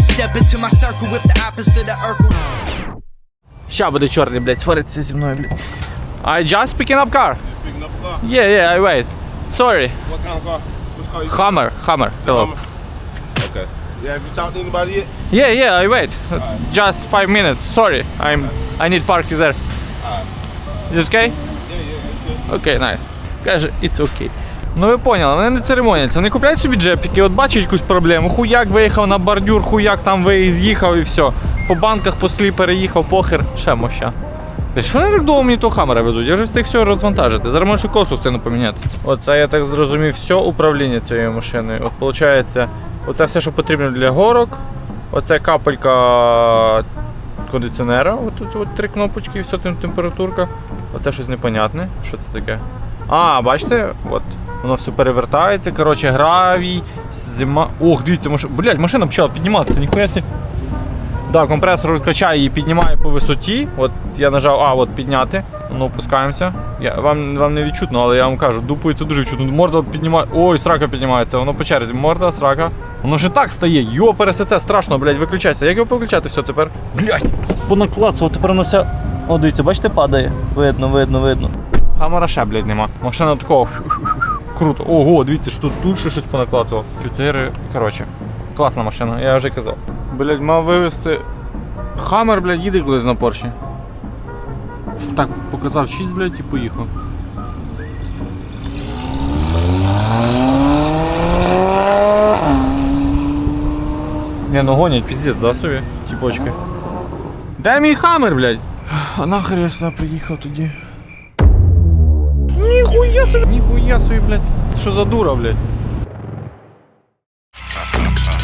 Step into my circle, whip the opposite of Urkel. Ща буде чорний, блядь, свариться зі мною, блядь. I just picking up car. Picking up the car. Yeah, yeah, I wait. Sorry. What kind of car? Which car you Hammer, Hammer. Hello. Hummer? Okay. Yeah, have you talked to anybody yet? Yeah, yeah, I wait. Just five minutes. Sorry, I'm. I need park there. Is it okay? Yeah, yeah, it's good. Окей, найс. Каже, it's okay. Ну ви поняли, вони не церемоняться. Вони купляють собі джепіки, от бачать якусь проблему, хуяк виїхав на бордюр, хуяк там ви з'їхав і все. По банках по склі переїхав, похер, ще моща. Що вони так довго мені того хамера везуть? Я вже встиг все розвантажити. Зараз можу косу стину поміняти. Оце я так зрозумів, все управління цією машиною. От виходить, оце все, що потрібно для горок. Оце капелька кондиціонера. От тут от три кнопочки, і все тем- температурка. Оце щось непонятне. Що це таке? А, бачите? От. Воно все перевертається. Коротше, гравій, зима. Ох, дивіться, маш... Блядь, машина почала підніматися, ніхуя сі. Да, компресор розкачає її, піднімає по висоті. От я нажав, а, от підняти. Ну, опускаємося. Я, вам, вам не відчутно, але я вам кажу, дупується дуже відчутно. Морда піднімає. Ой, срака піднімається. Воно по черзі. Морда, срака. Воно ж і так стає. Йо, пересете, страшно, блядь, виключайся. Як його виключати все тепер? Блядь. Понаклацав, тепер воно все. О, дивіться, бачите, падає. Видно, видно, видно. Хамера ще, блядь, нема. Машина такого. Круто. Ого, дивіться, що тут, тут ще щось понаклацало. Чотири. Коротше, класна машина, я вже казав. Блядь, мав вивезти. Хаммер, блядь, їде кудись на Порші. Так, показав 6, блядь, і поїхав. Не, ну гонять, піздець, да, собі, ті бочки. Дай мій хаммер, блядь. А нахер я сюди приїхав тоді. Ніхуя собі, ніхуя собі, блядь. Що за дура, блядь?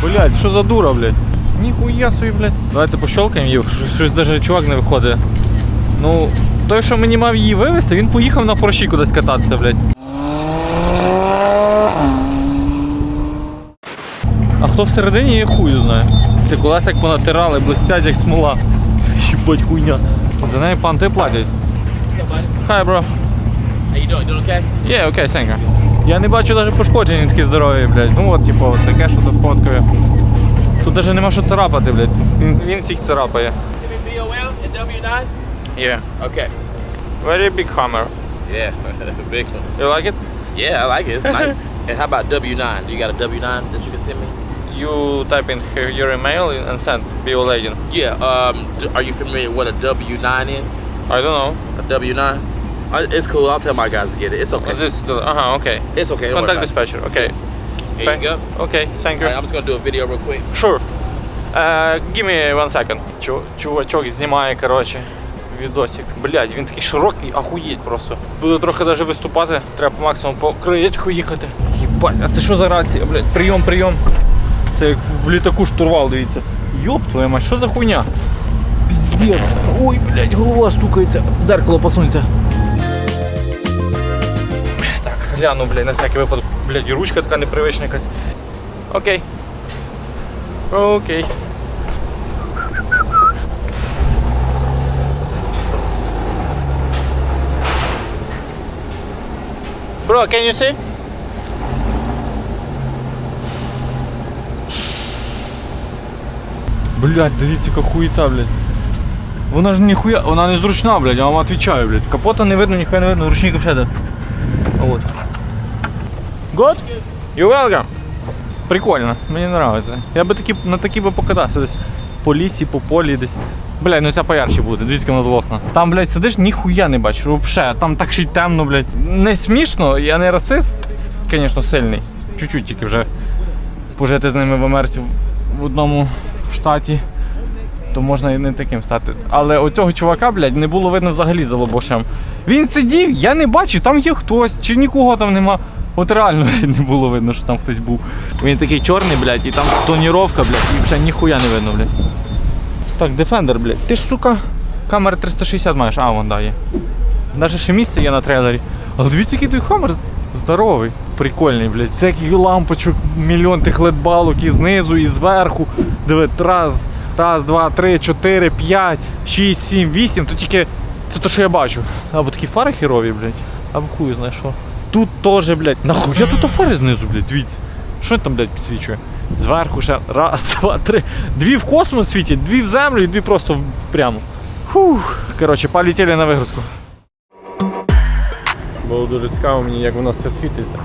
Блядь, що за дура, блядь? Ніхуя собі, блядь. Давайте пощолкаємо її, щось, даже чувак не виходить. Ну, той, що мені мав її вивезти, він поїхав на порші кудись кататися, блядь. А хто всередині, я хую знаю. Це колеса як понатирали, блистять як смола. Їбать хуйня. За неї панти платять. Хай, бро. How you doing? Doing okay? Є, окей, Сенька. Я не бачу навіть пошкоджень такі здорові, блядь. Ну от, типу, от таке, що то сфоткаю. Тут навіть нема що царапати, блядь. Він, він всіх царапає. Me and W9? Yeah. Okay. Very big hammer. Yeah, big one. You like it? Yeah, I like it. It's nice. and how about W9? Do you got a W9 that you can send me? You type in here your email and send Bio Legend. Yeah. Um, d- are you familiar with what a W9 is? I don't know. A W9? Uh, it's cool. I'll tell my guys to get it. It's okay. This is the, ага, окей. It's okay. Don't worry Contact about it. dispatcher. Here you go. Окей, thank you. right, I'm just gonna do a video real quick. Sure. Uh, give me one second. Чу, чувачок знімає, коротше, відосик. Блядь, він такий широкий, ахуєть просто. Буду трохи даже виступати, треба по максимуму по краєчку їхати. Єбать, а це що за рація, блядь? Прийом, прийом. Це як в літаку штурвал, дивіться. Йоп твою мать, що за хуйня? Піздець. Ой, блядь, голова стукається. Дзеркало посунься. Гляну, блядь, на всякий випадок. Блядь, і ручка така непривична якась. Окей. Окей. Bro, can you see? Блять, дивіться, яка хуєта, блядь. Вона ж ніхуя, вона не зручна, блядь, я вам отвечаю, блядь. Капота не видно, ніхуя не видно, ручник вообще. Вот. Good? You welcome. Прикольно, мені подобається. Я би такі, на такі би покатався десь по лісі, по полі десь. Блядь, ну ця поярче буде, дивіться, вона злосна. Там, блядь, сидиш, ніхуя не бачиш. Вообще, там так ще й темно, блядь. Не смішно, я не расист, звісно, сильний. Чуть-чуть тільки вже пожити з ними в Америці в одному штаті. То можна і не таким стати. Але оцього чувака, блядь, не було видно взагалі за лобошем. Він сидів, я не бачив, там є хтось, чи нікого там нема. От реально не було видно, що там хтось був. Він такий чорний, блядь, і там тоніровка, блядь, і вже ніхуя не видно, блядь. Так, Defender, блядь. Ти ж, сука, камера 360 маєш, а, вон да, є. Даже ще місце є на трейлері. Але дивіться, який той хамер здоровий. Прикольний, блядь. Всяких лампочок, мільйон тих ледбалок і знизу, і зверху. Диви, раз, раз, два, три, чотири, п'ять, шість, сім, вісім. Тут тільки це то, що я бачу. Або такі фари херові, блядь. Або хуй знає що. Тут теж, блядь. Нахуя тут фари знизу, блядь, дивіться. Що там, блядь, підсвічує? Зверху ще раз, два, три. Дві в космос світять, дві в землю і дві просто в- прямо. Фух. Коротше, полетіли на вигрузку. Було дуже цікаво мені, як воно все світиться.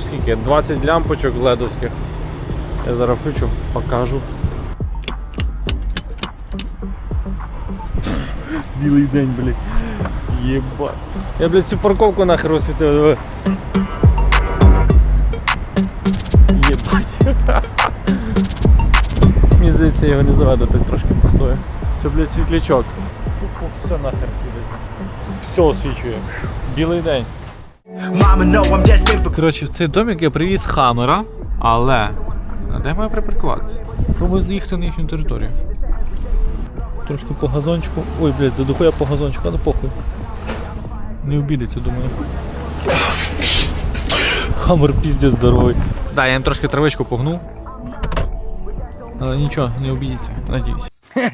Скільки? 20 лямпочок ледовських. Я зараз включу, покажу. Білий день, блядь. Єбать. Я, блядь, цю парковку нахер освітив. Єбать. Мені здається, його не заведу, так трошки постоє. Це, блядь, світлячок. Тупо все нахер світиться. Все освічує. Білий день. Коротше, в цей домик я привіз хамера, але. А де маю припаркуватися? Пробую заїхати на їхню територію. Трошки по газончику. Ой, блядь, задуху я по газончику, але похуй. Не обідеться, думаю. Хамер піздець здоровий. Да, я їм трошки травичку погнув. Але нічого, не обідеться, надіюсь.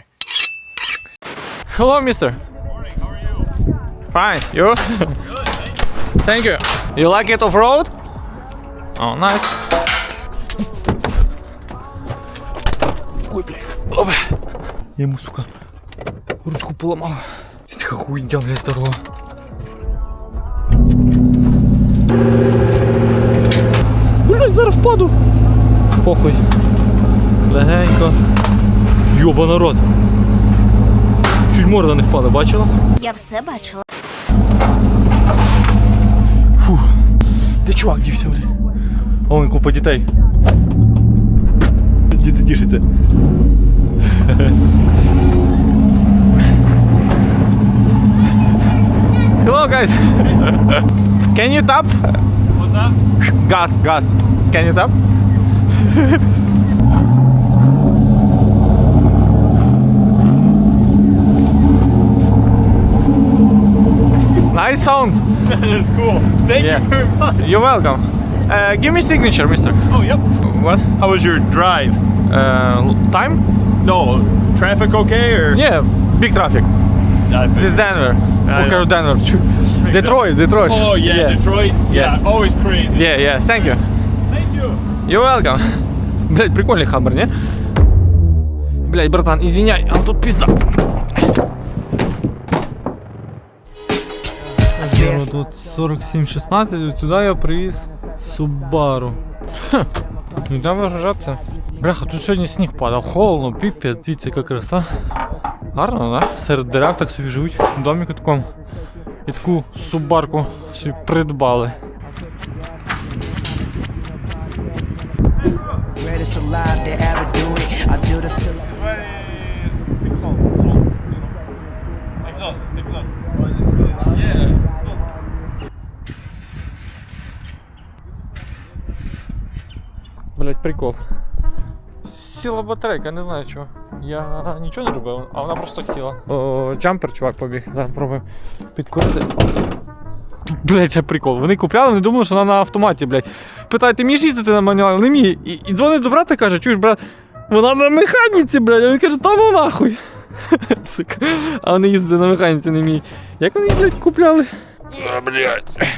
Hello, mister. Fine, you? Thank you. You like it off-road? Oh, nice. Ой, блядь. Опа. Я ему, сука, ручку поломал. Хуйня, блядь, здорова. Впаду. Похуй. Легенько. Йоба народ. Чуть морда не впала, бачила? Я все бачила. Фух. Де чувак дівся, блядь? О, вон купа дітей. Діти тішаться. Hello guys. Can you tap? What's that? Gas, gas. Can you tap? nice sound. that is cool. Thank yeah. you very much. You're welcome. Uh, give me signature, mister. Oh, yep. What? How was your drive? Uh, time? No. Traffic okay or? Yeah, big traffic. This is Denver. Denver. Detroit, Detroit. Oh yeah, yeah. Detroit. Yeah. yeah, always crazy. Yeah, yeah. Thank you. You. You're welcome. Блять, прикольный хаммер, не? Блять, братан, извиняй, а тут пизда. Тут 47-16, от сюди я привіз Subaru. Хм, ну там вигружатися. Бляха, тут сьогодні сніг падав, холодно, піпець, дивіться, яка краса. Гарно, да? Серед дерев так собі живуть, в доміку такому. І таку субарку собі придбали. Greatest alive to ever do it. I do the sol- Блять, прикол. Сіла батарейка, не знаю чого. Я нічого не робив, а вона просто так сіла. О, джампер, чувак, побіг. Зараз пробуємо підкорити. Блять, це прикол. Вони купляли, вони думали, що вона на автоматі, блять. Ти вмієш їздити на мануалі? Не вмію. І, і дзвонить до брата каже, чуєш, брат, вона на механіці, блядь. А він каже, та ну нахуй. Сука. А вони їздити на механіці не вміють. Як вони, блядь, купляли? А, блядь.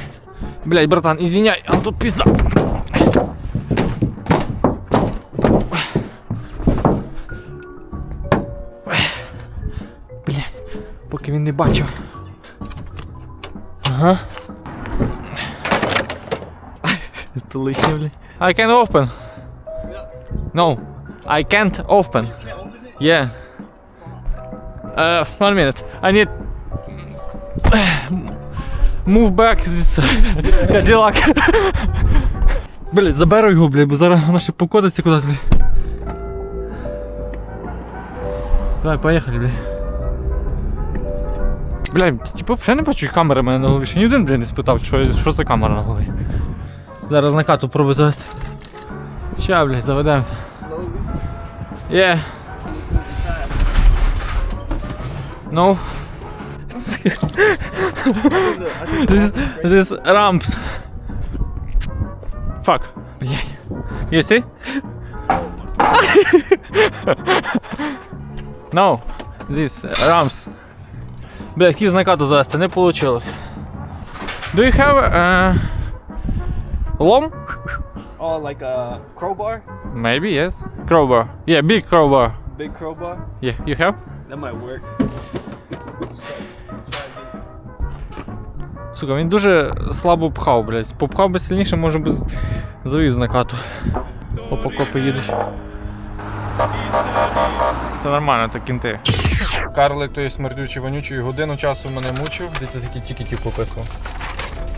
Блядь, братан, извиняй, а тут пизда. Бля, поки він не бачив. Ага. Це лишнє, бля. I can open. No, I can't open. Yeah. Uh, one minute. I need move back this Cadillac. Блять, заберу його, блядь, бо зараз вона ще покотиться кудись, блядь. Давай, поїхали, блядь. Блядь, типу, ще не бачу камери в мене на голові. Ще ні один, блядь, не спитав, що, що за камера на голові. Зараз на кату пробую завести. Ща, блядь, заведемося. Yeah. No. this, this is ramps. Fuck. Блядь. You see? no. This ramps. Блядь, хотів з накату завести, не вийшло. Do you have uh, лом? Oh, like a crowbar? Maybe, yes. Crowbar. Yeah, big crowbar. Big crowbar? Yeah, you have? That might work. Сука, він дуже слабо пхав, блядь. Попхав би сильніше, може би з- завів на кату. Опа, копи їдуть. Все нормально, то кінти. Карлик той смердючий вонючий годину часу мене мучив. Дивіться, скільки тікетів пописував.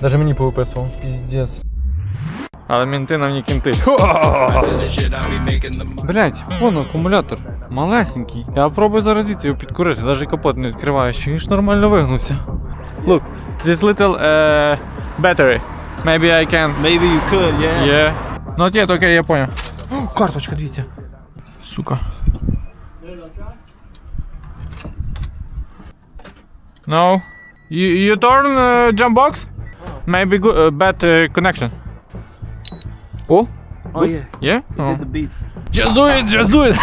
Даже мені повиписував. Піздець. Але мінти нам не кінти. Блять, вон акумулятор. Малесенький. Я пробую зараз звідси його підкурити, навіть капот не відкриває, ще він ж нормально вигнувся. Look, this little uh, battery. Maybe I can. Maybe you could, yeah. Yeah. Not yet, окей, я понял. О, карточка, дивіться. Сука. No. You, you turn uh, jump box? Maybe good, uh, bad uh, connection. Oh? Oh yeah. Yeah? Oh. Did the beat. Just do it, just do it.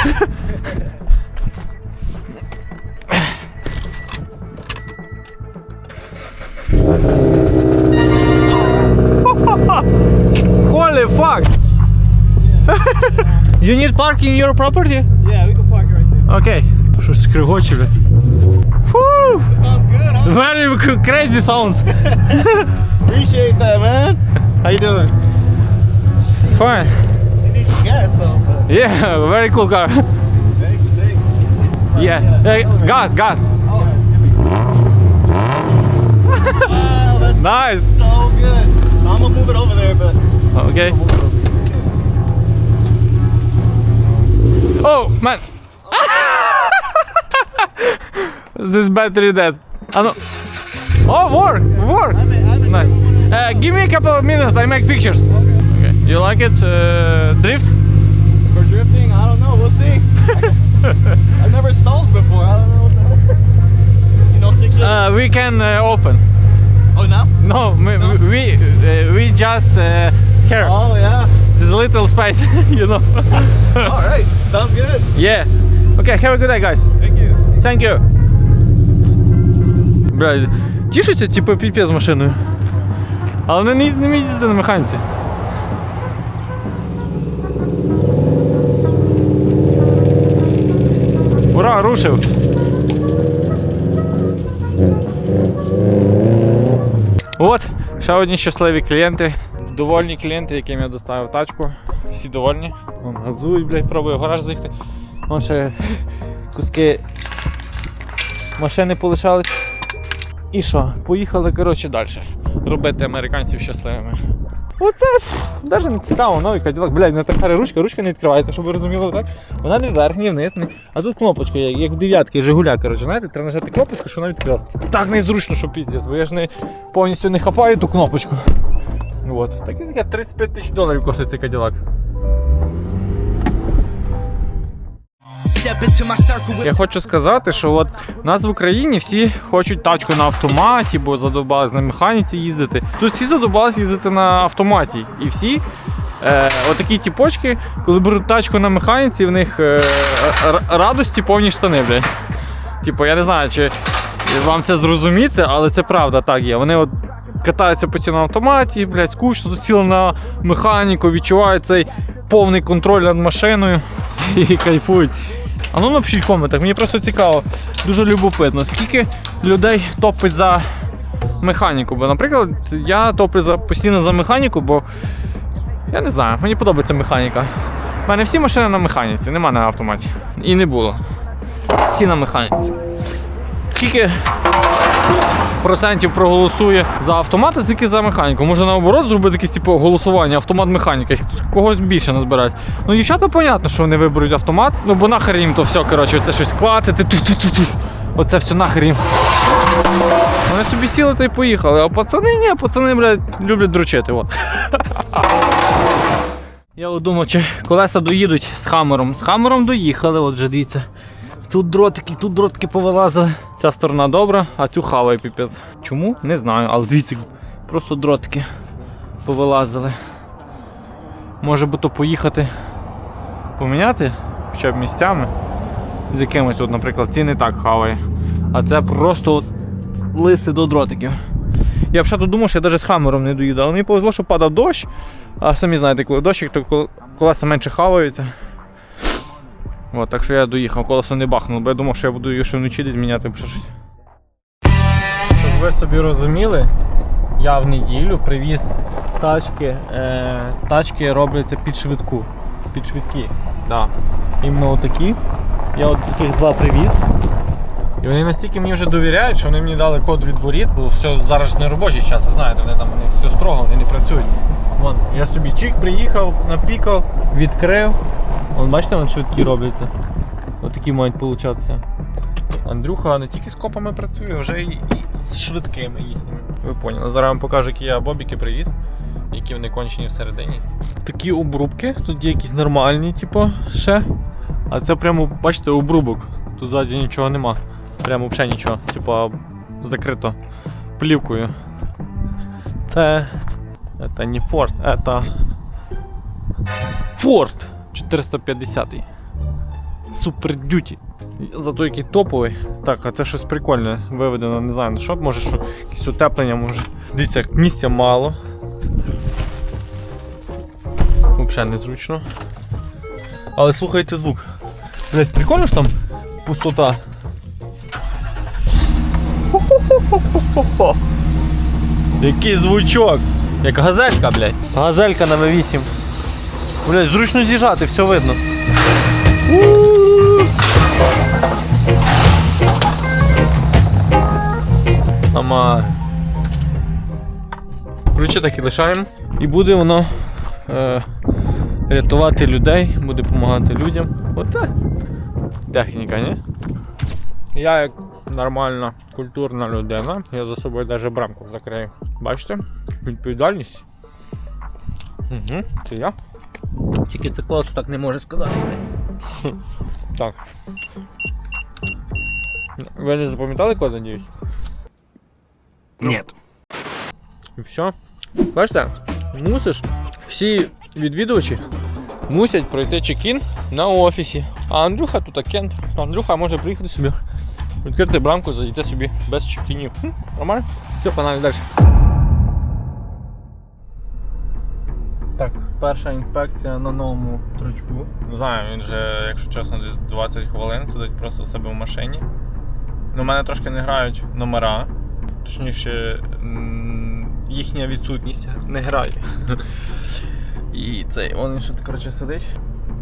Holy fuck! you need parking in your property? Yeah, we can park right there. Окей. Що ж скригоче, бля. Фу! Sounds good, huh? Very c- crazy sounds. Appreciate that, man. How you doing? Fine. She needs some gas though. Yeah, very cool car. thank you, thank you. Yeah. Uh, gas, gas. Wow, that's Nice. so good. I'm gonna move it over there, but Okay. Oh, man. this battery dead. Ah, no. Oh, work, work. Nice. Uh, give me a couple of minutes. I make pictures. Okay. You like it? Uh, drift? for drifting, I don't know. We'll see. I've never stalled before. I don't know. What the heck. You know, six. Uh, we can uh, open. oh, now? No, we we, uh, we just uh, here. Oh yeah. This little space, you know. All right. Sounds good. yeah. Okay. Have a good day, guys. Thank you. Thank you. Бля, тішиться, типу, піпе з машиною. Але вони не, їз- не вміють їздити на механіці. Рушив! От, ще одні щасливі клієнти. Довольні клієнти, яким я доставив тачку. Всі довольні. Вон газують, блядь, пробую в гараж заїхати. Вон ще куски машини полишались. І що? Поїхали, коротше, далі. Робити американців щасливими. Оце навіть не цікаво, новий каділак. Блядь, не така ручка, ручка не відкривається, щоб ви розуміли так. Вона не вверх, ні вниз. Ні. А тут кнопочка, як, як в дев'ятки, Жигуля, коротше, знаєте, треба нажати кнопочку, що вона відкрилася. Так незручно, що піздець, бо я ж не повністю не хапаю ту кнопочку. От. Таке таке 35 тисяч доларів коштує цей каділак. Я хочу сказати, що от у нас в Україні всі хочуть тачку на автоматі, бо задобались на механіці їздити. Тут всі задобались їздити на автоматі. І всі е, отакі тіпочки, коли беруть тачку на механіці, в них е, радості повні штани, блядь. Типу, я не знаю, чи вам це зрозуміти, але це правда так є. Вони от катаються постійно на автоматі, блядь, скучно, тут сіли на механіку, відчувають цей повний контроль над машиною і кайфують. А ну напишіть в коментах, мені просто цікаво, дуже любопитно, скільки людей топить за механіку. Бо, наприклад, я топлю за, постійно за механіку, бо я не знаю, мені подобається механіка. У мене всі машини на механіці, нема на автоматі. І не було. Всі на механіці. Скільки процентів проголосує за автомат, а скільки за механіку? Може наоборот зробити якесь типу голосування, автомат механіка, когось більше назбирається. Ну, дівчата, понятно, що вони виберуть автомат, ну бо нахер їм то все, коротше, це щось клацати. Оце все нахер їм. Вони собі сіли та й поїхали, а пацани ні, пацани, блядь, люблять дручити. От. Я от думав, чи колеса доїдуть з хамером. З хамером доїхали, от вже дивіться. Тут дротики, тут дротики повилазили. Ця сторона добра, а цю хаває піпець. Чому? Не знаю, але дивіться, просто дротики повилазили. Може би то поїхати поміняти хоча б місцями. З якимось, от, наприклад, ці не так хаває. А це просто от лиси до дротиків. Я тут думав, що я навіть з хамером не доїду, але мені повезло, що падав дощ. А самі знаєте, коли дощик, то колеса менше хаваються. От, так що я доїхав, колесо не бахнуло, бо я думав, що я буду її ще вночі десь міняти бо ще щось. Щоб ви собі розуміли, я в неділю привіз тачки. Е, тачки робляться під швидку. Під швидкі. Да. Іменно отакі. Я от таких два привіз. І вони настільки мені вже довіряють, що вони мені дали код від воріт, бо все зараз ж не робочий час, ви знаєте, вони там них все строго, вони не працюють. Вон, я собі чик приїхав, напікав, відкрив. Вон, бачите, вон швидкі робляться. Отакі мають получатися. Андрюха не тільки з копами працює, вже і, з швидкими їхніми. Ви поняли. Зараз вам покажу, які я бобіки привіз, які вони кончені всередині. Такі обрубки, тут є якісь нормальні, типу, ще. А це прямо, бачите, обрубок. Тут ззаді нічого нема. Прямо взагалі нічого. Типа закрито плівкою. Це. Это не Форд, это. Форд 450. Супер дюті. Зато який топовий. Так, а це щось прикольне виведено, не знаю на що, може що якесь утеплення може. Дивіться, місця мало. Взагалі незручно. Але слухайте звук. Блять, прикольно ж там пустота. Який звучок! Як газелька, блядь. Газелька на V8. Блядь, зручно з'їжджати, все видно. Ама. Ключі так і лишаємо. І буде воно е, рятувати людей, буде допомагати людям. Оце техніка, ні? Я як нормальна культурна людина, я за собою навіть брамку закрию. Бачите? Відповідальність. Угу, це я. Тільки це колесо так не може сказати. так. Ви не запам'ятали код, надіюсь? Нет. І все. Бачите, мусиш, всі відвідувачі мусять пройти чекін на офісі. А Андрюха тут агент. Андрюха може приїхати собі, відкрити брамку, зайти собі без чекінів. Нормально? Все, погнали далі. Перша інспекція на новому трочку. Не знаю, він же, якщо чесно, десь 20 хвилин сидить просто у себе в машині. Ну, у мене трошки не грають номера. Точніше, їхня відсутність не грає. І цей, він ще коротше сидить,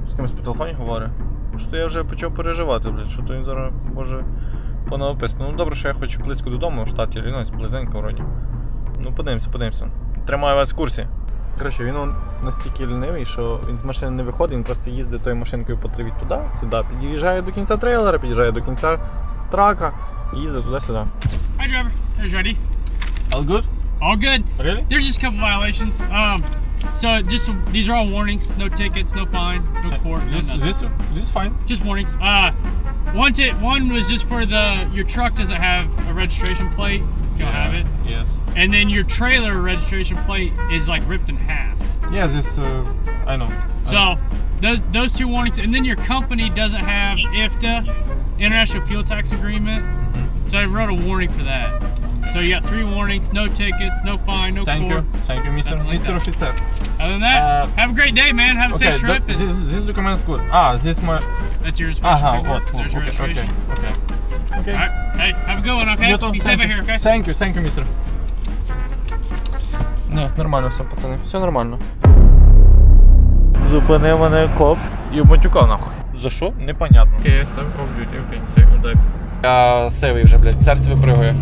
з кимось по телефоні говорить. Що я вже почав переживати, блядь, що то він зараз може понавписати. Ну добре, що я хочу близько додому, в штаті Іллінойс, близенько вроді. Ну подивимося, подивимося. Тримаю вас в курсі. Коротше, він он настільки лінивий, що він з машини не виходить, він просто їздить тою машинкою по траві туди, сюди, під'їжджає до кінця трейлера, під'їжджає до кінця трака і їздить туди-сюди. Hi, driver. There's ready. All good? All good. Really? There's just a couple violations. Um, so just these are all warnings. No tickets, no fine, no court. no This, nothing. this, this is fine. just warnings. Uh, one tit one was just for the your truck doesn't have a registration plate. you'll have it. Yes. And then your trailer registration plate is like ripped in half. Yes, it's. Uh, I know. So know. those those two warnings, and then your company doesn't have IFTA, International Fuel Tax Agreement. Mm-hmm. So I wrote a warning for that. So you got three warnings, no tickets, no fine, no Thank court, you, thank you, Mr. Mr. Officer. Other than that, uh, have a great day, man. Have a okay, safe trip. That, this, this document is good. Ah, this my. That's your. Aha, uh-huh, what? There's okay, registration. okay, okay. All right. Hey, have a good one, okay? Be Thank safe out you. here, okay? Thank you, thank you, mister. Ні, нормально все, пацани, все нормально. Зупинив мене коп і обматюкав нахуй. За що? Непонятно. Окей, я став Call of Duty, окей, сейв, дай. Я сивий вже, блядь, серце випригує.